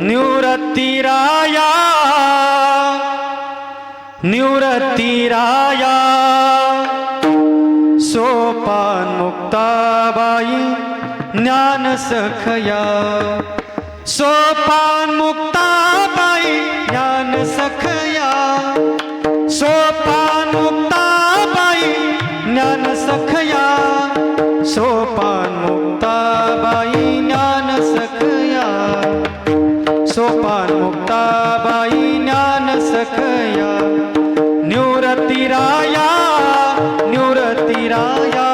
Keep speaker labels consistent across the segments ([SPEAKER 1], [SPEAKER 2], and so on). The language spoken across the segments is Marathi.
[SPEAKER 1] निवृत्तीराया निवृत्तीराया सोपान मुक्ताबाई ज्ञान सखया। सोपान मुक्ताबाई ज्ञान सखया। सोपान भगवान मुक्ताबाई ज्ञान सखया निवृत्तीराया निवृत्तीराया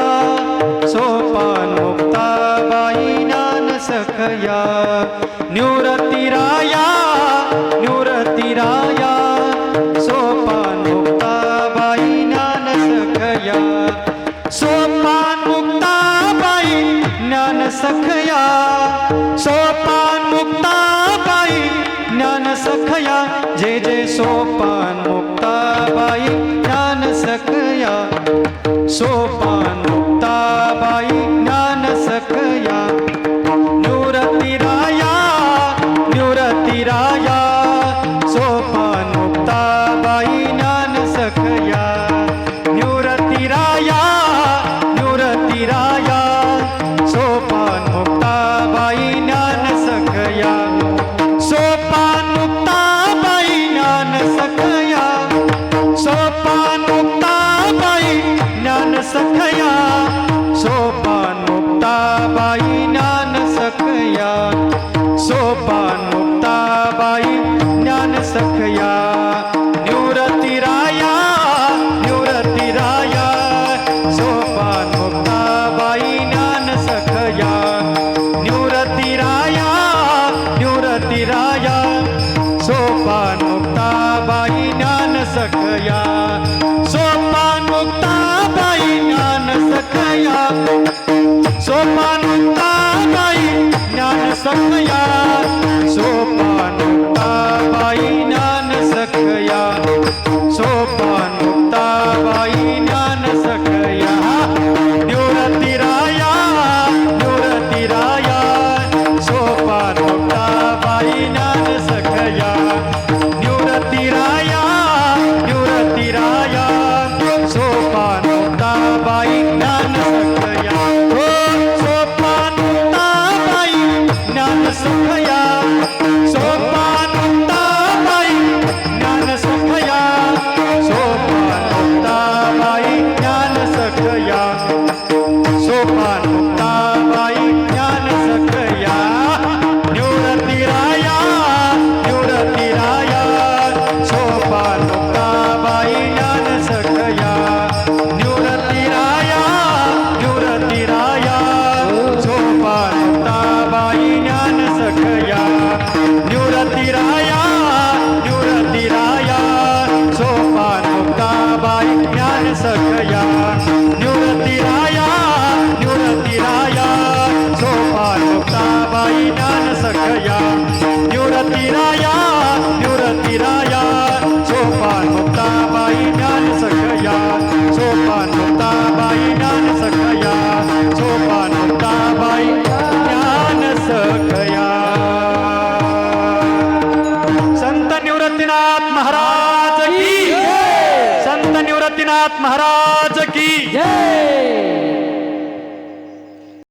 [SPEAKER 1] सोपान मुक्ताबाई ज्ञान सखया निवृत्तीराया निवृत्तीराया सोपान मुक्ताबाई ज्ञान सखया सोपान मुक्ताबाई ज्ञान सखया. सोपान मुक्ता सखया जे जे सोपान मुक्ताबाई ज्ञान सखया सोपान सखया सोपान मुक्ताबाई ज्ञान सखया। निवृत्तीराया राया सोपान मुक्ताबाई ज्ञान सखया। निवृत्तीराया राया सोपान मुक्ताबाई ज्ञान सखया। सोपान मुक्ताबाई ज्ञान सखया। सोपा ज्ञान सखया निवृत्तीराया निवृत्तीराया सोपान मुक्ताबाई ज्ञान सखया। जगन्नाथ महाराज की। जय!